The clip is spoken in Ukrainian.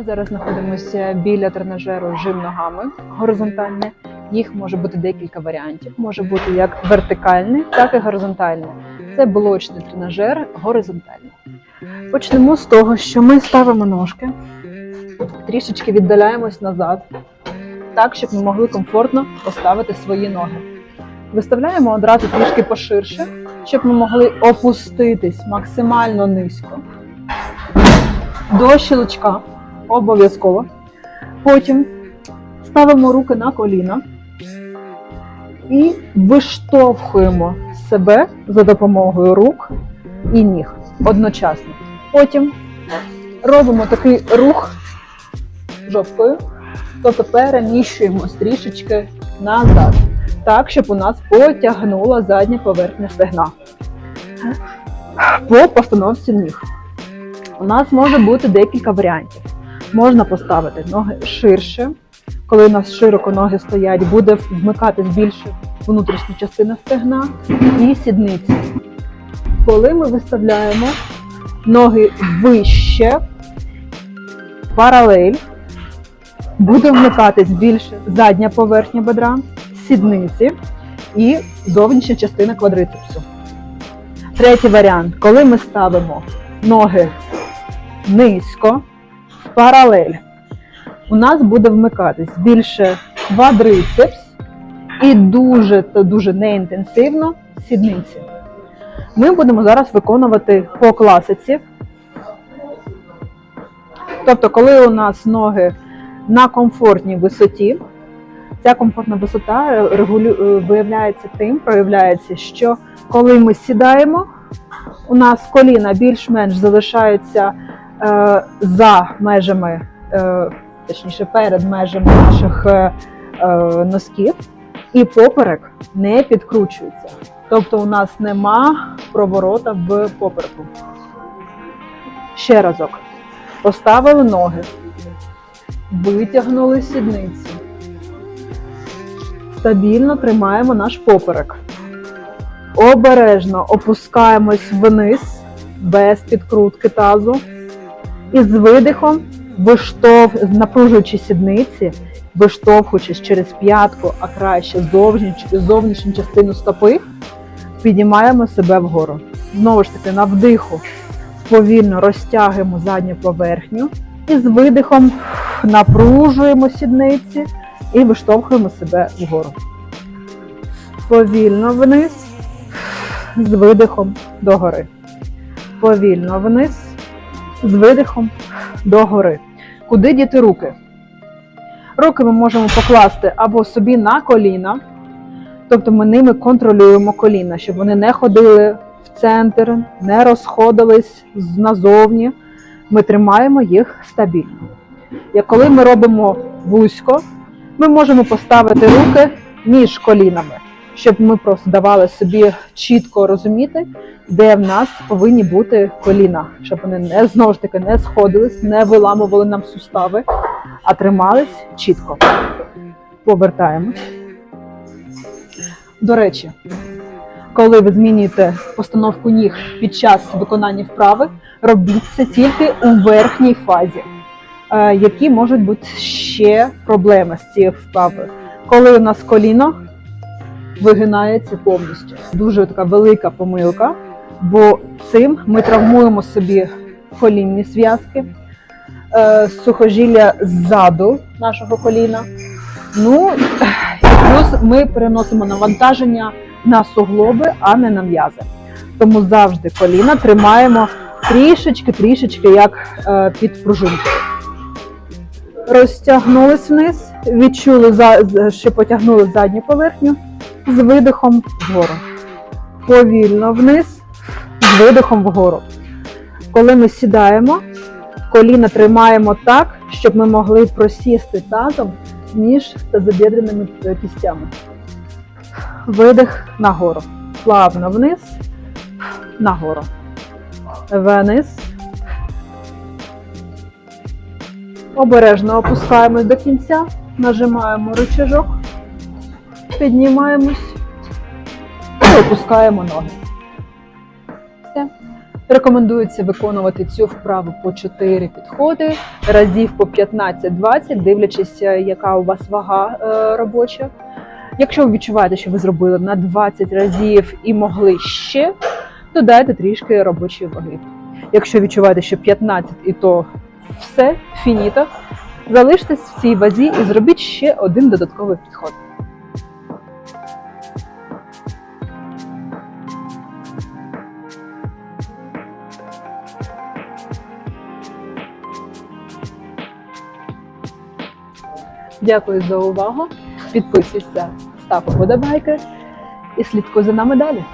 зараз знаходимося біля тренажеру жим ногами горизонтальне. Їх може бути декілька варіантів. Може бути як вертикальний, так і горизонтальний. Це блочний тренажер горизонтальний. Почнемо з того, що ми ставимо ножки, трішечки віддаляємось назад, так, щоб ми могли комфортно поставити свої ноги. Виставляємо одразу трішки поширше, щоб ми могли опуститись максимально низько до щелчка обов'язково. Потім ставимо руки на коліна і виштовхуємо себе за допомогою рук і ніг одночасно. Потім робимо такий рух жопкою, тобто переміщуємось трішечки назад, так, щоб у нас потягнула задня поверхня стегна по постановці ніг. У нас може бути декілька варіантів. Можна поставити ноги ширше. Коли у нас широко ноги стоять, буде вмикатись більше внутрішня частина стегна і сідниці. Коли ми виставляємо ноги вище, паралель, буде вмикатись більше задня поверхня бедра, сідниці і зовнішня частина квадрицепсу. Третій варіант, коли ми ставимо ноги низько, паралель, у нас буде вмикатись більше квадрицепс і дуже-дуже неінтенсивно сідниці. Ми будемо зараз виконувати по класиці. Тобто, коли у нас ноги на комфортній висоті, ця комфортна висота регулю... е, виявляється тим, проявляється, що коли ми сідаємо, у нас коліна більш-менш залишаються е, за межами, е, точніше перед межами наших е, е, носків, і поперек не підкручується. Тобто у нас нема проворота в попереку. Ще разок. Поставили ноги, витягнули сідниці. Стабільно тримаємо наш поперек. Обережно опускаємось вниз без підкрутки тазу. І з видихом, виштовх... напружуючи сідниці, виштовхуючись через п'ятку, а краще зовнішню, зовнішню частину стопи, піднімаємо себе вгору. Знову ж таки, на вдиху повільно розтягуємо задню поверхню і з видихом напружуємо сідниці і виштовхуємо себе вгору. Повільно вниз, з видихом догори. Повільно вниз, з видихом догори. Куди діти руки? Руки ми можемо покласти або собі на коліна, тобто ми ними контролюємо коліна, щоб вони не ходили в центр, не розходились назовні. Ми тримаємо їх стабільно. Як коли ми робимо вузько, ми можемо поставити руки між колінами, щоб ми просто давали собі чітко розуміти, де в нас повинні бути коліна, щоб вони не знову ж таки не сходились, не виламували нам сустави, а тримались чітко. Повертаємось. До речі, коли ви змінюєте постановку ніг під час виконання вправи, робіть це тільки у верхній фазі. Е, Які можуть бути ще проблеми з цією вправою? Коли у нас коліно вигинається повністю. Дуже така велика помилка, бо цим ми травмуємо собі колінні зв'язки, е, сухожилля ззаду нашого коліна. Ну і плюс ми переносимо навантаження на суглоби, а не на м'язи. Тому завжди коліна тримаємо трішечки-трішечки як е, під пружинкою. Розтягнулись вниз, відчули, що потягнули задню поверхню з видихом вгору. Повільно вниз, з видихом вгору. Коли ми сідаємо, коліна тримаємо так, щоб ми могли просісти тазом між тазобідреними е, кістями. Видих нагору. Плавно вниз, нагору. Вниз. Обережно опускаємось до кінця, нажимаємо рычажок, піднімаємось опускаємо ноги. Все. Рекомендується виконувати цю вправу по 4 підходи, разів по 15-20, дивлячись, е, яка у вас вага е, робоча. Якщо ви відчуваєте, що ви зробили на 20 разів і могли ще, додайте трішки робочої ваги. Якщо відчуваєте, що 15 і то все, фініто, залиштесь в цій вазі і зробіть ще один додатковий підход. Дякую за увагу. Підписуйся, став вподобайки і слідкуй за нами далі.